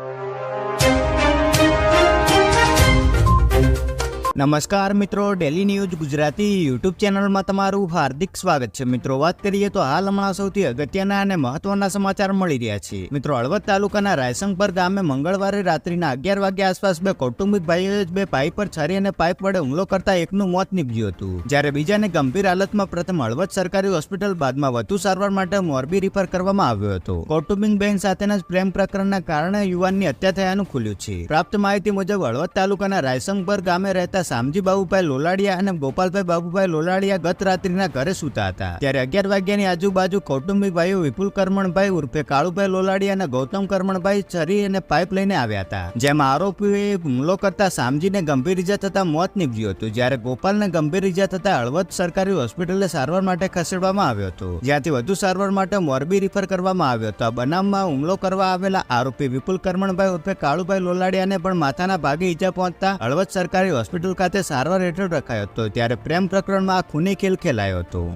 you. નમસ્કાર મિત્રો daily news Gujarati YouTube ચેનલમાં તમારું હાર્દિક સ્વાગત છે. મિત્રો, વાત કરીએ તો હાલ હમણાં સૌથી અગત્યના અને મહત્વના સમાચાર મળી રહ્યા છે. મિત્રો, હળવદ તાલુકાના રાયસંગપર ગામે મંગળવારે રાત્રિના અગિયાર વાગ્યા આસપાસ બે કૌટુંબિક ભાઈઓએ બે પાઇપ પર છરી અને પાઇપ વડે હુમલો કરતા એકનું મોત નીપજ્યું હતું. જ્યારે બીજાને ગંભીર હાલતમાં પ્રથમ હળવદ સરકારી હોસ્પિટલ બાદમાં વધુ સારવાર માટે મોરબી રિફર કરવામાં આવ્યો હતો. કૌટુંબિક બેન સાથેના જ પ્રેમ પ્રકરણના કારણે યુવાનની હત્યા થયાનું ખુલ્યું છે. પ્રાપ્ત માહિતી મુજબ, હળવદ તાલુકાના રાયસંગપર ગામે રહેતા શામજી બાબુભાઈ લોલાડિયા અને ગોપાલભાઈ બાબુભાઈ લોલાડિયા ગત રાત્રિના ઘરે સૂતા હતા. ત્યારે અગિયાર વાગ્યાની આજુબાજુ કૌટુંબિક ભાઈઓ વિપુલ કરમણભાઈ ઉર્ફે કાળુભાઈ લોલાડિયા અને ગૌતમ કરમણભાઈ છરી અને પાઇપ લઈને આવ્યા હતા. જેમાં આરોપીઓએ હુમલો કરતા શામજીને ગંભીર ઇજા થતા મોત નીપજ્યું હતું, જ્યારે ગોપાલને ગંભીર ઇજા થતા હળવદ સરકારી હોસ્પિટલે સારવાર માટે ખસેડવામાં આવ્યો હતો. જ્યાંથી વધુ સારવાર માટે મોરબી રિફર કરવામાં આવ્યો હતો. આ બનાવમાં હુમલો કરવા આવેલા આરોપી વિપુલ કરમણભાઈ ઉર્ફે કાળુભાઈ લોલાડિયાને પણ માથાના ભાગે ઈજા પહોંચતા હળવદ સરકારી હોસ્પિટલ ખાતે સારવાર હેઠળ રખાયો હતો ત્યારે પ્રેમ પ્રકરણમાં આ ખૂની ખેલ ખેલાયો હતો.